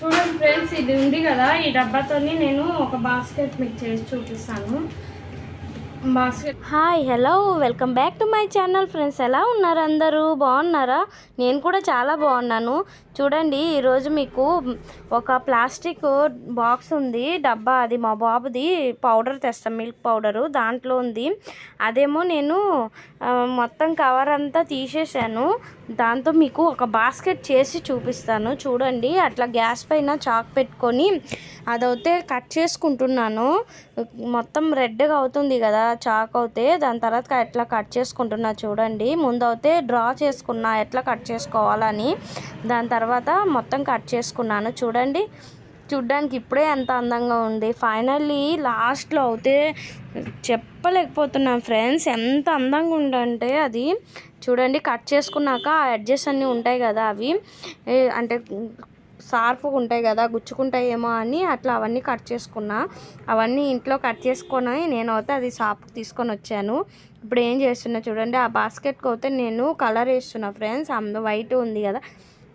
చూడండి ఫ్రెండ్స్ ఇది ఉంది కదా ఈ డబ్బాతోని నేను ఒక బాస్కెట్ మీకు చేసి చూపిస్తాను. Hi hello welcome back to my channel friends. ఎలా ఉన్నారు అందరూ? బాగున్నారా? నేను కూడా చాలా బాగున్నాను. చూడండి ఈరోజు మీకు ఒక ప్లాస్టిక్ బాక్స్ ఉంది. డబ్బా అది మా బాబుది పౌడర్ తెస్తాం మిల్క్ పౌడరు దాంట్లో ఉంది. అదేమో నేను మొత్తం కవర్ అంతా తీసేసాను. దాంతో మీకు ఒక బాస్కెట్ చేసి చూపిస్తాను. చూడండి అట్లా గ్యాస్ పైన చాక్ పెట్టుకొని అదైతే కట్ చేసుకుంటున్నాను. మొత్తం రెడ్గా అవుతుంది కదా చాక్ అవుతే దాని తర్వాత ఎట్లా కట్ చేసుకుంటున్నా చూడండి. ముందు అయితే డ్రా చేసుకున్నా ఎట్లా కట్ చేసుకోవాలని దాని తర్వాత మొత్తం కట్ చేసుకున్నాను చూడండి. చూడ్డానికి ఇప్పుడే ఎంత అందంగా ఉంది. ఫైనల్లీ లాస్ట్లో అయితే చెప్పలేకపోతున్నాను ఫ్రెండ్స్. ఎంత అందంగా ఉందంటే అది. చూడండి కట్ చేసుకున్నాక ఆ ఎడ్జెస్ అన్నీ ఉంటాయి కదా అవి. అంటే సార్ఫ్గా ఉంటాయి కదా గుచ్చుకుంటాయేమో అని అట్లా అవన్నీ కట్ చేసుకున్నా. అవన్నీ ఇంట్లో కట్ చేసుకొని నేను అయితే అది షాప్కి తీసుకొని వచ్చాను. ఇప్పుడు ఏం చేస్తున్నా చూడండి ఆ బాస్కెట్కి అయితే నేను కలర్ వేస్తున్నా ఫ్రెండ్స్ అందులో వైట్ ఉంది కదా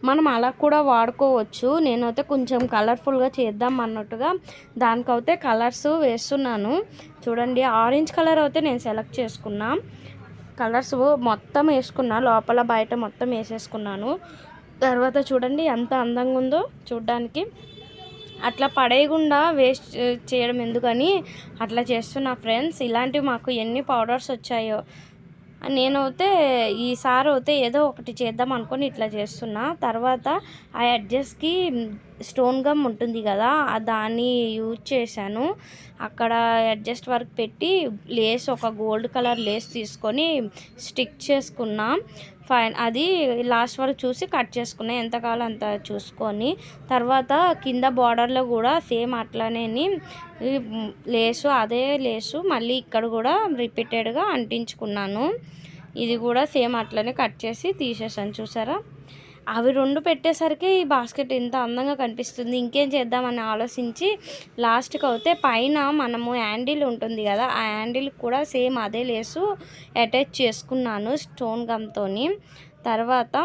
మనం అలా కూడా వాడుకోవచ్చు. నేనైతే కొంచెం కలర్ఫుల్గా చేద్దాం అన్నట్టుగా దానికైతే కలర్స్ వేస్తున్నాను. చూడండి ఆరెంజ్ కలర్ అయితే నేను సెలెక్ట్ చేసుకున్నా. కలర్స్ మొత్తం వేసుకున్నా లోపల బయట మొత్తం వేసేసుకున్నాను. తర్వాత చూడండి ఎంత అందంగా ఉందో చూడ్డానికి. అట్లా పడేయకుండా వేస్ట్ చేయడం ఎందుకని అట్లా చేస్తున్నా ఫ్రెండ్స్. ఇలాంటివి మాకు ఎన్ని పౌడర్స్ వచ్చాయో. నేనైతే ఈసారి అయితే ఏదో ఒకటి చేద్దాం అనుకొని ఇట్లా చేస్తున్నా. తర్వాత ఆ అడ్జస్ట్కి స్టోన్ గమ్ ఉంటుంది కదా దాన్ని యూజ్ చేశాను. అక్కడ అడ్జస్ట్ వర్క్ పెట్టి లేస్ ఒక గోల్డ్ కలర్ లేస్ తీసుకొని స్టిక్ చేసుకున్నా. ఫైన్ అది లాస్ట్ వరకు చూసి కట్ చేసుకున్నా ఎంత కావాలో అంత చూసుకొని. తర్వాత కింద బార్డర్లో కూడా సేమ్ అట్లానే లేసు అదే లేసు మళ్ళీ ఇక్కడ కూడా రిపీటెడ్గా అంటించుకున్నాను. ఇది కూడా సేమ్ అట్లనే కట్ చేసి తీసేసాను చూసారా? అవి రెండు పెట్టేసరికి ఈ బాస్కెట్ ఇంత అందంగా కనిపిస్తుంది. ఇంకేం చేద్దామని ఆలోచించి లాస్ట్కి అయితే పైన మనము హ్యాండిల్ ఉంటుంది కదా ఆ హ్యాండిల్ కూడా సేమ్ అదే లేసు అటాచ్ చేసుకున్నాను స్టోన్ గమ్తోని. తర్వాత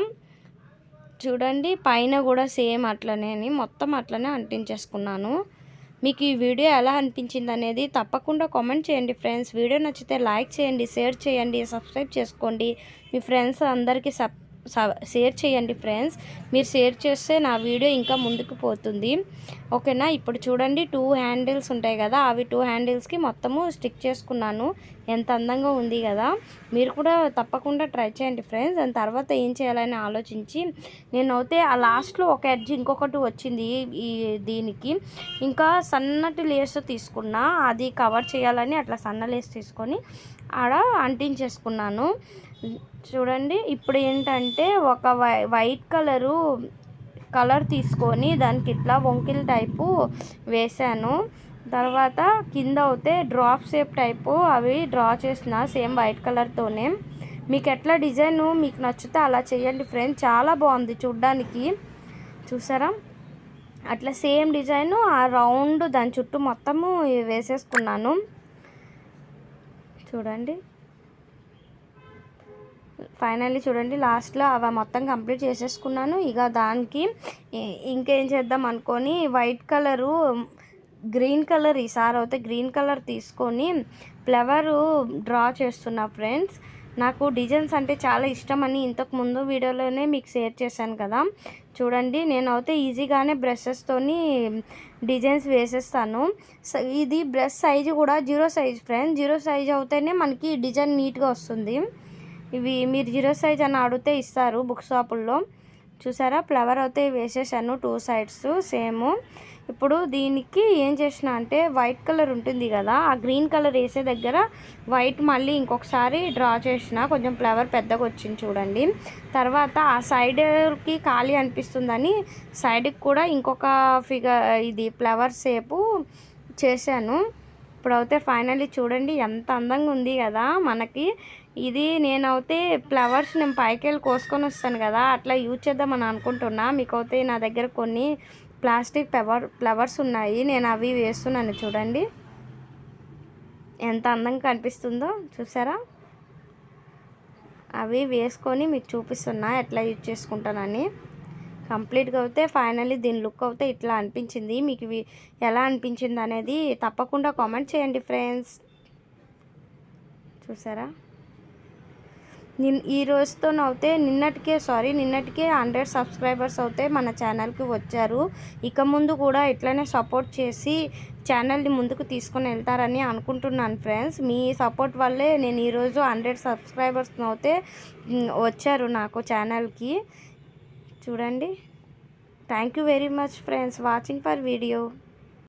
చూడండి పైన కూడా సేమ్ అట్లనే మొత్తం అట్లనే అంటించేసుకున్నాను. మీకు ఈ వీడియో ఎలా అనిపించింది అనేది తప్పకుండా కామెంట్ చేయండి ఫ్రెండ్స్. వీడియో నచ్చితే లైక్ చేయండి షేర్ చేయండి సబ్స్క్రైబ్ చేసుకోండి. మీ ఫ్రెండ్స్ అందరికీ సబ్ షేర్ చేయండి ఫ్రెండ్స్. మీరు షేర్ చేస్తే నా వీడియో ఇంకా ముందుకు పోతుంది. ఓకేనా? ఇప్పుడు చూడండి టూ హ్యాండిల్స్ ఉంటాయి కదా అవి టూ హ్యాండిల్స్కి మొత్తము స్టిక్ చేసుకున్నాను. ఎంత అందంగా ఉంది కదా. మీరు కూడా తప్పకుండా ట్రై చేయండి ఫ్రెండ్స్ దాని తర్వాత ఏం చేయాలని ఆలోచించి నేనైతే ఆ లాస్ట్లో ఒక ఎడ్జ్ ఇంకొకటి వచ్చింది ఈ దీనికి. ఇంకా సన్నటి లేస్ తీసుకున్నా అది కవర్ చేయాలని అట్లా సన్న లేస్ తీసుకొని ఆడ అంటించేసుకున్నాను. చూడండి ఇప్పుడు ఏంటంటే ఒక వై వైట్ కలరు కలర్ తీసుకొని దానికి ఇట్లా వంకిల్ టైపు వేసాను. తర్వాత కింద అయితే డ్రాప్ షేప్ టైపు అవి డ్రా చేసిన సేమ్ వైట్ కలర్తోనే మీకు ఎట్లా డిజైన్ మీకు నచ్చితే అలా చేయండి ఫ్రెండ్స్ చాలా బాగుంది చూడ్డానికి. చూసారా? అట్లా సేమ్ డిజైన్ ఆ రౌండ్ దాని చుట్టూ మొత్తము వేసేసుకున్నాను. చూడండి. ఫైనల్లీ చూడండి లాస్ట్లో అవి మొత్తం కంప్లీట్ చేసేసుకున్నాను. ఇక దానికి ఇంకేం చేద్దాం అనుకొని వైట్ కలరు గ్రీన్ కలర్ ఈసారి అయితే గ్రీన్ కలర్ తీసుకొని ఫ్లవరు డ్రా చేస్తున్నా ఫ్రెండ్స్. నాకు డిజైన్స్ అంటే చాలా ఇష్టం అని ఇంతకు ముందు వీడియోలోనే మీకు షేర్ చేశాను కదా. చూడండి నేనైతే ఈజీగానే బ్రషెస్తోని డిజైన్స్ వేసేస్తాను. ఇది బ్రష్ సైజు కూడా zero size friends. Zero size అవుతేనే మనకి డిజైన్ నీట్గా వస్తుంది. ఇవి మీరు జీరో సైజ్ అని అడిగితే ఇస్తారు బుక్ షాపుల్లో చూసారా? ఫ్లవర్ అయితే వేసేసాను. Two sides same. ఇప్పుడు దీనికి ఏం చేసిన అంటే వైట్ కలర్ ఉంటుంది కదా ఆ గ్రీన్ కలర్ వేసే దగ్గర వైట్ మళ్ళీ ఇంకొకసారి డ్రా చేసిన కొంచెం ఫ్లవర్ పెద్దగా వచ్చింది చూడండి. తర్వాత ఆ సైడ్కి ఖాళీ అనిపిస్తుందని సైడ్కి కూడా ఇంకొక ఫిగర్ ఇది ఫ్లవర్ షేపు చేశాను. ఇప్పుడైతే ఫైనల్లీ చూడండి ఎంత అందంగా ఉంది కదా మనకి. ఇది నేనైతే ఫ్లవర్స్ నేను పైకెళ్ళి కోసుకొని వస్తాను కదా అట్లా యూజ్ చేద్దామని అనుకుంటున్నా. మీకైతే నా దగ్గర కొన్ని ప్లాస్టిక్ ఫ్లవర్ ఫ్లవర్స్ ఉన్నాయి నేను అవి వేస్తున్నాను చూడండి. ఎంత అందంగా కనిపిస్తుందో చూసారా? అవి వేసుకొని మీకు చూపిస్తున్నా ఎట్లా యూజ్ చేసుకుంటానని. కంప్లీట్గా అయితే ఫైనల్లీ దీని లుక్ అయితే ఇట్లా అనిపించింది. మీకు ఎలా అనిపించింది అనేది తప్పకుండా కామెంట్ చేయండి ఫ్రెండ్స్. చూసారా? నిన్ ఈ రోజుతో అయితే నిన్నటికే సారీ నిన్నటికే హండ్రెడ్ సబ్స్క్రైబర్స్ అయితే మన ఛానల్కి వచ్చారు. ఇక ముందు కూడా ఇట్లనే సపోర్ట్ చేసి ఛానల్ని ముందుకు తీసుకొని వెళ్తారని అనుకుంటున్నాను ఫ్రెండ్స్. మీ సపోర్ట్ వల్లే నేను ఈరోజు హండ్రెడ్ సబ్స్క్రైబర్స్ అయితే వచ్చారు నాకు ఛానల్కి. చూడండి. Thank you very much friends. Watching for video.